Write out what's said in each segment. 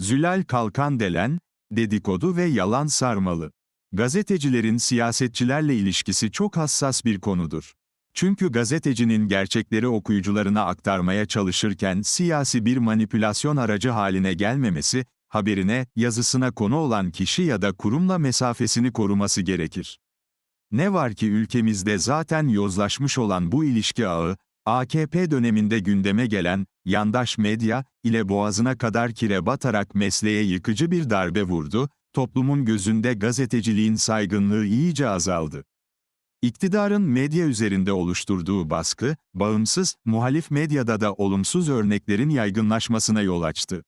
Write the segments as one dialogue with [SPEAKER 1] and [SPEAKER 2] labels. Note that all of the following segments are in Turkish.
[SPEAKER 1] Zülal Kalkan Delen, dedikodu ve yalan sarmalı. Gazetecilerin siyasetçilerle ilişkisi çok hassas bir konudur. Çünkü gazetecinin gerçekleri okuyucularına aktarmaya çalışırken siyasi bir manipülasyon aracı haline gelmemesi, haberine, yazısına konu olan kişi ya da kurumla mesafesini koruması gerekir. Ne var ki ülkemizde zaten yozlaşmış olan bu ilişki ağı, AKP döneminde gündeme gelen, yandaş medya, ile boğazına kadar kire batarak mesleğe yıkıcı bir darbe vurdu, toplumun gözünde gazeteciliğin saygınlığı iyice azaldı. İktidarın medya üzerinde oluşturduğu baskı, bağımsız, muhalif medyada da olumsuz örneklerin yaygınlaşmasına yol açtı.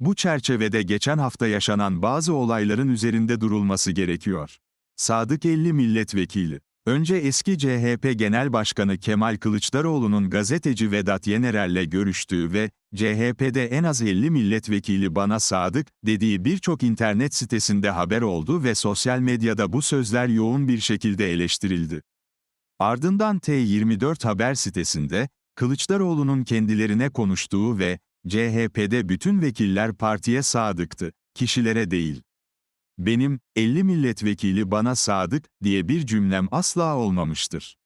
[SPEAKER 1] Bu çerçevede geçen hafta yaşanan bazı olayların üzerinde durulması gerekiyor. Sadık 50 milletvekili. Önce eski CHP Genel Başkanı Kemal Kılıçdaroğlu'nun gazeteci Vedat Yenerer'le görüştüğü ve CHP'de en az 50 milletvekili bana sadık dediği birçok internet sitesinde haber oldu ve sosyal medyada bu sözler yoğun bir şekilde eleştirildi. Ardından T24 haber sitesinde Kılıçdaroğlu'nun kendilerine konuştuğu ve CHP'de bütün vekiller partiye sadıktı, kişilere değil. Benim, 50 milletvekili bana sadık, diye bir cümlem asla olmamıştır.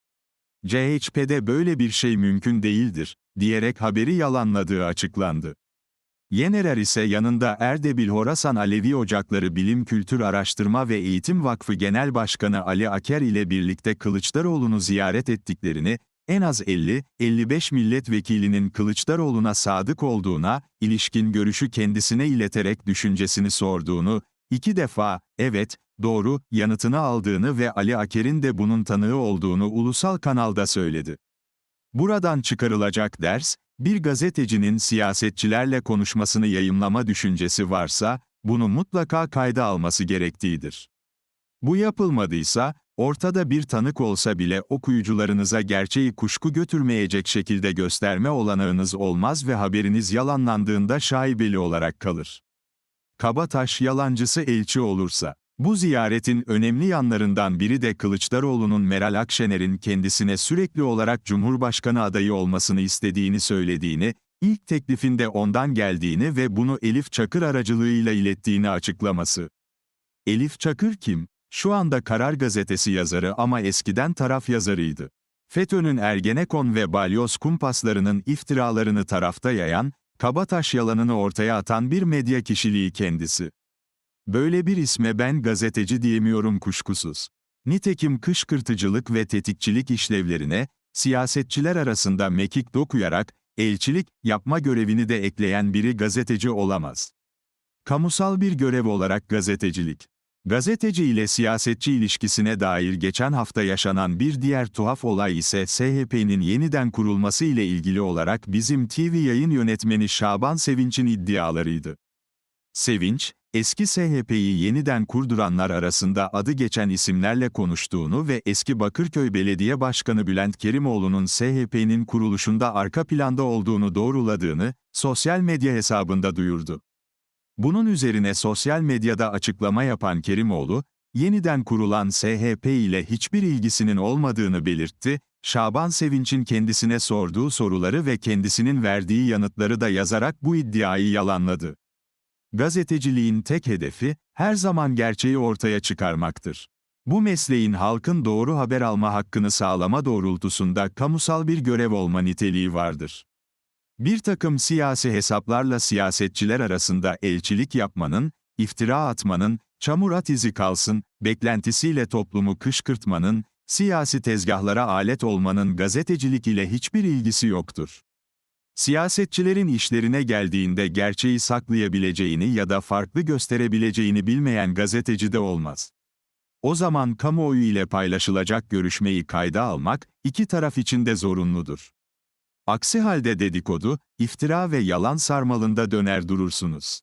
[SPEAKER 1] CHP'de böyle bir şey mümkün değildir, diyerek haberi yalanladığı açıklandı. Yenerer ise yanında Erdebil Horasan Alevi Ocakları Bilim Kültür Araştırma ve Eğitim Vakfı Genel Başkanı Ali Aker ile birlikte Kılıçdaroğlu'nu ziyaret ettiklerini, en az 50-55 milletvekilinin Kılıçdaroğlu'na sadık olduğuna, ilişkin görüşü kendisine ileterek düşüncesini sorduğunu, iki defa, evet, doğru, yanıtını aldığını ve Ali Aker'in de bunun tanığı olduğunu ulusal kanalda söyledi. Buradan çıkarılacak ders, bir gazetecinin siyasetçilerle konuşmasını yayımlama düşüncesi varsa, bunu mutlaka kayda alması gerektiğidir. Bu yapılmadıysa, ortada bir tanık olsa bile okuyucularınıza gerçeği kuşku götürmeyecek şekilde gösterme olanağınız olmaz ve haberiniz yalanlandığında şaibeli olarak kalır. Kabataş yalancısı elçi olursa, bu ziyaretin önemli yanlarından biri de Kılıçdaroğlu'nun Meral Akşener'in kendisine sürekli olarak Cumhurbaşkanı adayı olmasını istediğini söylediğini, ilk teklifinde ondan geldiğini ve bunu Elif Çakır aracılığıyla ilettiğini açıklaması. Elif Çakır kim? Şu anda Karar Gazetesi yazarı ama eskiden taraf yazarıydı. FETÖ'nün Ergenekon ve Balyoz kumpaslarının iftiralarını tarafta yayan, kabataş yalanını ortaya atan bir medya kişiliği kendisi. Böyle bir isme ben gazeteci diyemiyorum kuşkusuz. Nitekim kışkırtıcılık ve tetikçilik işlevlerine, siyasetçiler arasında mekik dokuyarak, elçilik, yapma görevini de ekleyen biri gazeteci olamaz. Kamusal bir görev olarak gazetecilik. Gazeteci ile siyasetçi ilişkisine dair geçen hafta yaşanan bir diğer tuhaf olay ise SHP'nin yeniden kurulması ile ilgili olarak bizim TV yayın yönetmeni Şaban Sevinç'in iddialarıydı. Sevinç, eski SHP'yi yeniden kurduranlar arasında adı geçen isimlerle konuştuğunu ve eski Bakırköy Belediye Başkanı Bülent Kerimoğlu'nun SHP'nin kuruluşunda arka planda olduğunu doğruladığını, sosyal medya hesabında duyurdu. Bunun üzerine sosyal medyada açıklama yapan Kerimoğlu, yeniden kurulan SHP ile hiçbir ilgisinin olmadığını belirtti, Şaban Sevinç'in kendisine sorduğu soruları ve kendisinin verdiği yanıtları da yazarak bu iddiayı yalanladı. Gazeteciliğin tek hedefi, her zaman gerçeği ortaya çıkarmaktır. Bu mesleğin halkın doğru haber alma hakkını sağlama doğrultusunda kamusal bir görev olma niteliği vardır. Bir takım siyasi hesaplarla siyasetçiler arasında elçilik yapmanın, iftira atmanın, çamur at izi kalsın, beklentisiyle toplumu kışkırtmanın, siyasi tezgahlara alet olmanın gazetecilik ile hiçbir ilgisi yoktur. Siyasetçilerin işlerine geldiğinde gerçeği saklayabileceğini ya da farklı gösterebileceğini bilmeyen gazeteci de olmaz. O zaman kamuoyu ile paylaşılacak görüşmeyi kayda almak, iki taraf için de zorunludur. Aksi halde dedikodu, iftira ve yalan sarmalında döner durursunuz.